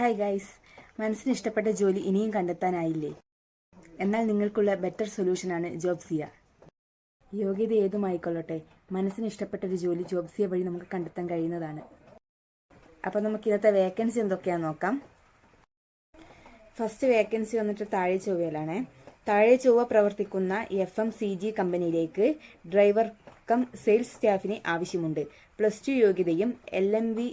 Hi guys മനസ്സിന് ഇഷ്ടപ്പെട്ട ജോലി ഇനിയും കണ്ടെത്താനായില്ലേ? എന്നാൽ നിങ്ങൾക്കുള്ള ബെറ്റർ സൊല്യൂഷനാണ് ജോബ്സിയ യോഗ്യത ഏതുമായിക്കൊള്ളട്ടെ? മനസ്സിന് ഇഷ്ടപ്പെട്ട ഒരു ജോലി ജോബ്സിയ വഴി നമുക്ക് കണ്ടെത്താൻ കഴിയുന്നതാണ്. അപ്പോൾ നമുക്ക് ഇന്നത്തെ വേക്കൻസി എന്തൊക്കെയാണെന്ന് നോക്കാം. ഫസ്റ്റ് വേക്കൻസി വന്നിട്ട് താഴെ ചൊവ്വയിലാണ്. താഴെ ചൊവ്വ പ്രവർത്തിക്കുന്ന എഫ് എം സി ജി കമ്പനിയിലേക്ക് ഡ്രൈവർ കം സെയിൽസ് സ്റ്റാഫിനെ ആവശ്യമുണ്ട്. പ്ലസ് ടു യോഗ്യതയും എൽ എം വി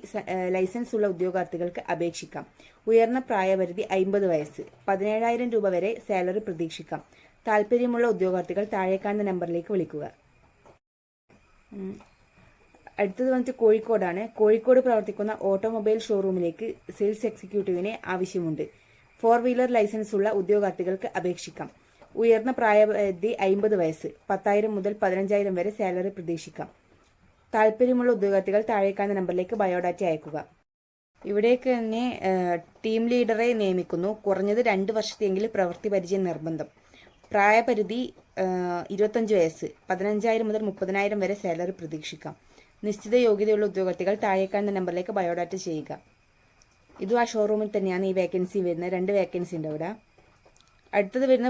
ലൈസൻസ് ഉള്ള ഉദ്യോഗാർത്ഥികൾക്ക് അപേക്ഷിക്കാം. ഉയർന്ന പ്രായപരിധി അമ്പത് വയസ്സ്. പതിനേഴായിരം രൂപ വരെ സാലറി പ്രതീക്ഷിക്കാം. താല്പര്യമുള്ള ഉദ്യോഗാർത്ഥികൾ താഴെ കാണുന്ന നമ്പറിലേക്ക് വിളിക്കുക. അടുത്തത് വന്നിട്ട് കോഴിക്കോടാണ്. കോഴിക്കോട് പ്രവർത്തിക്കുന്ന ഓട്ടോമൊബൈൽ ഷോറൂമിലേക്ക് സെയിൽസ് എക്സിക്യൂട്ടീവിനെ ആവശ്യമുണ്ട്. ഫോർ വീലർ ലൈസൻസ് ഉള്ള ഉദ്യോഗാർത്ഥികൾക്ക് അപേക്ഷിക്കാം. ഉയർന്ന പ്രായപരിധി അമ്പത് വയസ്സ്. പത്തായിരം മുതൽ പതിനഞ്ചായിരം വരെ സാലറി പ്രതീക്ഷിക്കാം. താല്പര്യമുള്ള ഉദ്യോഗാർത്ഥികൾ താഴേക്കാണ് നമ്പറിലേക്ക് ബയോഡാറ്റ അയക്കുക ഇവിടേക്ക് തന്നെ ടീം ലീഡറെ നിയമിക്കുന്നു. കുറഞ്ഞത് രണ്ട് വർഷത്തെങ്കിലും പ്രവൃത്തി പരിചയം നിർബന്ധം. പ്രായപരിധി ഇരുപത്തഞ്ച് വയസ്സ്. പതിനഞ്ചായിരം മുതൽ മുപ്പതിനായിരം വരെ സാലറി പ്രതീക്ഷിക്കാം. നിശ്ചിത യോഗ്യതയുള്ള ഉദ്യോഗാർത്ഥികൾ താഴേക്കാണുന്ന നമ്പറിലേക്ക് ബയോഡാറ്റ ചെയ്യുക. ഇതും ആ ഷോറൂമിൽ തന്നെയാണ് ഈ വേക്കൻസി വരുന്നത്. രണ്ട് വേക്കൻസി ഉണ്ട് അവിടെ അടുത്തത് വരുന്ന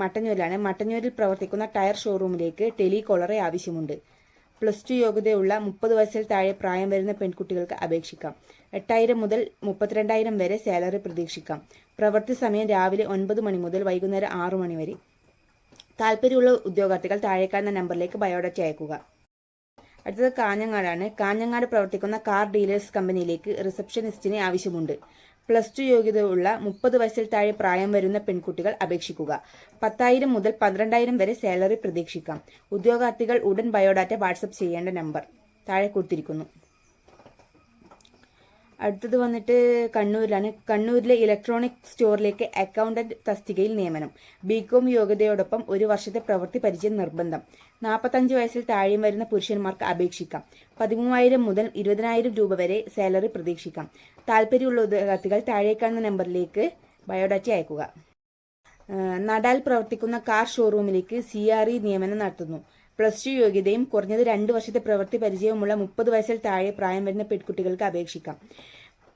മട്ടന്നൂരിലാണ്. മട്ടന്നൂരിൽ പ്രവർത്തിക്കുന്ന ടയർ ഷോറൂമിലേക്ക് ടെലികോളറെ ആവശ്യമുണ്ട്. പ്ലസ് ടു യോഗ്യതയുള്ള മുപ്പത് വയസ്സിൽ താഴെ പ്രായം വരുന്ന പെൺകുട്ടികൾക്ക് അപേക്ഷിക്കാം. എട്ടായിരം മുതൽ മുപ്പത്തിരണ്ടായിരം വരെ സാലറി പ്രതീക്ഷിക്കാം. പ്രവൃത്തി സമയം രാവിലെ ഒൻപത് മണി മുതൽ വൈകുന്നേരം ആറു മണി വരെ. താല്പര്യമുള്ള ഉദ്യോഗാർത്ഥികൾ താഴെ കാണുന്ന നമ്പറിലേക്ക് ബയോഡാറ്റ അയക്കുക അടുത്തത് കാഞ്ഞങ്ങാടാണ്. കാഞ്ഞങ്ങാട് പ്രവർത്തിക്കുന്ന കാർ ഡീലേഴ്സ് കമ്പനിയിലേക്ക് റിസപ്ഷനിസ്റ്റിനെ ആവശ്യമുണ്ട്. പ്ലസ് ടു യോഗ്യതയുള്ള മുപ്പത് വയസ്സിൽ താഴെ പ്രായം വരുന്ന പെൺകുട്ടികൾ അപേക്ഷിക്കുക. പത്തായിരം മുതൽ പന്ത്രണ്ടായിരം വരെ സാലറി പ്രതീക്ഷിക്കാം. ഉദ്യോഗാർത്ഥികൾ ഉടൻ ബയോഡാറ്റ വാട്സപ്പ് ചെയ്യേണ്ട നമ്പർ താഴെ കൊടുത്തിരിക്കുന്നു. അടുത്തത് വന്നിട്ട് കണ്ണൂരിലാണ്. കണ്ണൂരിലെ ഇലക്ട്രോണിക് സ്റ്റോറിലേക്ക് അക്കൗണ്ടന്റ് തസ്തികയിൽ നിയമനം. ബികോം യോഗ്യതയോടൊപ്പം ഒരു വർഷത്തെ പ്രവൃത്തി പരിചയം നിർബന്ധം. നാൽപ്പത്തഞ്ച് വയസ്സിൽ താഴെയും വരുന്ന പുരുഷന്മാർക്ക് അപേക്ഷിക്കാം. പതിമൂവായിരം മുതൽ ഇരുപതിനായിരം രൂപ വരെ സാലറി പ്രതീക്ഷിക്കാം. താല്പര്യമുള്ള ഉദ്യോഗാർത്ഥികൾ താഴേക്കാണുന്ന നമ്പറിലേക്ക് ബയോഡാറ്റ അയക്കുക നടാൽ പ്രവർത്തിക്കുന്ന കാർ ഷോറൂമിലേക്ക് സി ആർ ഇ നിയമനം നടത്തുന്നു. പ്ലസ് ടു യോഗ്യതയും കുറഞ്ഞത് രണ്ട് വർഷത്തെ പ്രവൃത്തി പരിചയവുമുള്ള മുപ്പത് വയസ്സിൽ താഴെ പ്രായം വരുന്ന പെൺകുട്ടികൾക്ക് അപേക്ഷിക്കാം.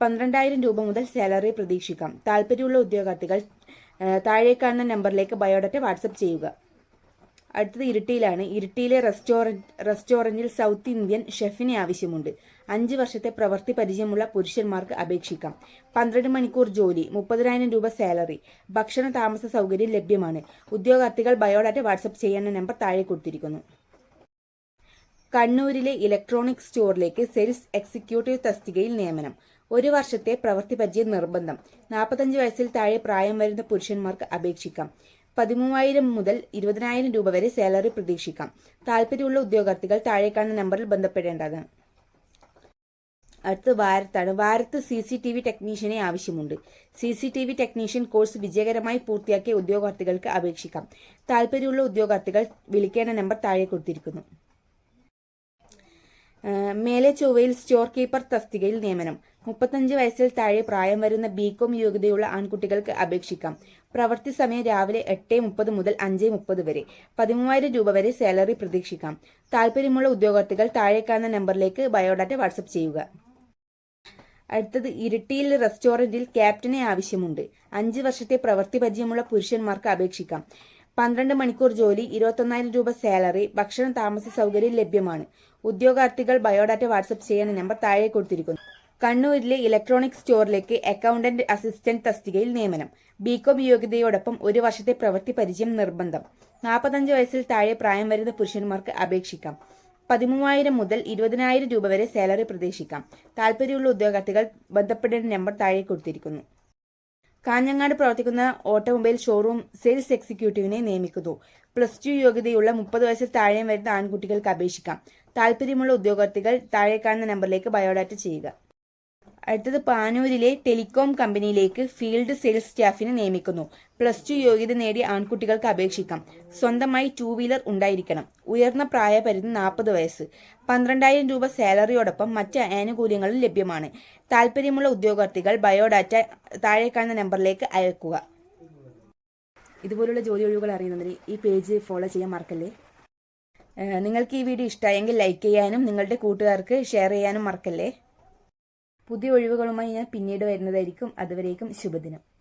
പന്ത്രണ്ടായിരം രൂപ മുതൽ സാലറി പ്രതീക്ഷിക്കാം. താല്പര്യമുള്ള ഉദ്യോഗാർത്ഥികൾ താഴെ കാണുന്ന നമ്പറിലേക്ക് ബയോഡാറ്റ വാട്സപ്പ് ചെയ്യുക. അടുത്തത് ഇരിട്ടിയിലാണ്. ഇരിട്ടിയിലെ റെസ്റ്റോറന്റ് റെസ്റ്റോറന്റിൽ സൗത്ത് ഇന്ത്യൻ ഷെഫിനെ ആവശ്യമുണ്ട്. അഞ്ച് വർഷത്തെ പ്രവൃത്തി പരിചയമുള്ള പുരുഷന്മാർക്ക് അപേക്ഷിക്കാം. പന്ത്രണ്ട് മണിക്കൂർ ജോലി മുപ്പതിനായിരം രൂപ സാലറി ഭക്ഷണ താമസ സൗകര്യം ലഭ്യമാണ്. ഉദ്യോഗാർത്ഥികൾ ബയോഡാറ്റ വാട്സപ്പ് ചെയ്യേണ്ട നമ്പർ താഴെ കൊടുത്തിരിക്കുന്നു. കണ്ണൂരിലെ ഇലക്ട്രോണിക് സ്റ്റോറിലേക്ക് സെയിൽസ് എക്സിക്യൂട്ടീവ് തസ്തികയിൽ നിയമനം. ഒരു വർഷത്തെ പ്രവൃത്തി പരിചയം നിർബന്ധം. നാൽപ്പത്തഞ്ച് വയസ്സിൽ താഴെ പ്രായം വരുന്ന പുരുഷന്മാർക്ക് അപേക്ഷിക്കാം. പതിമൂവായിരം മുതൽ ഇരുപതിനായിരം രൂപ വരെ സാലറി പ്രതീക്ഷിക്കാം. താല്പര്യമുള്ള ഉദ്യോഗാർത്ഥികൾ താഴെ കാണുന്ന നമ്പറിൽ ബന്ധപ്പെടേണ്ടതാണ്. അടുത്ത് വാരത്താണ്. വാരത്ത് സി സി ടി വി ടെക്നീഷ്യനെ ആവശ്യമുണ്ട്. C C T V technician course വിജയകരമായി പൂർത്തിയാക്കിയ ഉദ്യോഗാർത്ഥികൾക്ക് അപേക്ഷിക്കാം. താല്പര്യമുള്ള ഉദ്യോഗാർത്ഥികൾ വിളിക്കേണ്ട നമ്പർ താഴെ കൊടുത്തിരിക്കുന്നു. മേലെ ചൊവ്വയിൽ സ്റ്റോർ കീപ്പർ തസ്തികയിൽ നിയമനം. മുപ്പത്തഞ്ച് വയസ്സിൽ താഴെ പ്രായം വരുന്ന ബികോം യോഗ്യതയുള്ള ആൺകുട്ടികൾക്ക് അപേക്ഷിക്കാം. പ്രവൃത്തി സമയം രാവിലെ എട്ട് മുപ്പത് മുതൽ അഞ്ച് മുപ്പത് വരെ. പതിമൂവായിരം രൂപ വരെ സാലറി പ്രതീക്ഷിക്കാം. താല്പര്യമുള്ള ഉദ്യോഗാർത്ഥികൾ താഴെ കാണുന്ന നമ്പറിലേക്ക് ബയോഡാറ്റ വാട്സപ്പ് ചെയ്യുക. അടുത്തത് ഇരിട്ടിയിൽ റെസ്റ്റോറന്റിൽ ക്യാപ്റ്റനെ ആവശ്യമുണ്ട്. അഞ്ച് വർഷത്തെ പ്രവൃത്തി പരിചയമുള്ള പുരുഷന്മാർക്ക് അപേക്ഷിക്കാം. പന്ത്രണ്ട് മണിക്കൂർ ജോലി ഇരുപത്തൊന്നായിരം രൂപ സാലറി ഭക്ഷണം താമസ സൗകര്യം ലഭ്യമാണ്. ഉദ്യോഗാർത്ഥികൾ ബയോഡാറ്റ വാട്സപ്പ് ചെയ്യുന്ന നമ്പർ താഴെ കൊടുത്തിരിക്കുന്നു. കണ്ണൂരിലെ ഇലക്ട്രോണിക് സ്റ്റോറിലേക്ക് അക്കൗണ്ടന്റ് അസിസ്റ്റന്റ് തസ്തികയിൽ നിയമനം. ബികോം യോഗ്യതയോടൊപ്പം ഒരു വർഷത്തെ പ്രവൃത്തി പരിചയം നിർബന്ധം. നാൽപ്പത്തഞ്ച് വയസ്സിൽ താഴെ പ്രായം വരുന്ന പുരുഷന്മാർക്ക് അപേക്ഷിക്കാം. പതിമൂവായിരം മുതൽ ഇരുപതിനായിരം രൂപ വരെ സാലറി പ്രതീക്ഷിക്കാം. താല്പര്യമുള്ള ഉദ്യോഗാർത്ഥികൾ ബന്ധപ്പെടേണ്ട നമ്പർ താഴെ കൊടുത്തിരിക്കുന്നു. കാഞ്ഞങ്ങാട് പ്രവർത്തിക്കുന്ന ഓട്ടോമൊബൈൽ ഷോറൂം സെയിൽസ് എക്സിക്യൂട്ടീവിനെ നിയമിക്കുന്നു. പ്ലസ് ടു യോഗ്യതയുള്ള മുപ്പത് വയസ്സിൽ താഴെ വരുന്ന ആൺകുട്ടികൾക്ക് അപേക്ഷിക്കാം. താല്പര്യമുള്ള ഉദ്യോഗാർത്ഥികൾ താഴെ കാണുന്ന നമ്പറിലേക്ക് ബയോഡാറ്റ ചെയ്യുക. അടുത്തത് പാനൂരിലെ ടെലികോം കമ്പനിയിലേക്ക് ഫീൽഡ് സെയിൽസ് സ്റ്റാഫിനെ നിയമിക്കുന്നു. പ്ലസ് ടു യോഗ്യത നേടിയ ആൺകുട്ടികൾക്ക് അപേക്ഷിക്കാം. സ്വന്തമായി ടൂ വീലർ ഉണ്ടായിരിക്കണം. ഉയർന്ന പ്രായപരിധി നാൽപ്പത് വയസ്സ്. പന്ത്രണ്ടായിരം രൂപ സാലറിയോടൊപ്പം മറ്റ് ആനുകൂല്യങ്ങളും ലഭ്യമാണ്. താല്പര്യമുള്ള ഉദ്യോഗാർത്ഥികൾ ബയോഡാറ്റ താഴെ കാണുന്ന നമ്പറിലേക്ക് അയക്കുക ഇതുപോലുള്ള ജോലി ഒഴിവുകൾ അറിയുന്നതിന് ഈ പേജ് ഫോളോ ചെയ്യാൻ മറക്കല്ലേ? നിങ്ങൾക്ക് ഈ വീഡിയോ ഇഷ്ടമായെങ്കിൽ ലൈക്ക് ചെയ്യാനും നിങ്ങളുടെ കൂട്ടുകാർക്ക് ഷെയർ ചെയ്യാനും മറക്കല്ലേ? പുതിയ ഒഴിവുകളുമായി ഞാൻ പിന്നീട് വരുന്നതായിരിക്കും. അതുവരേക്കും ശുഭദിനം.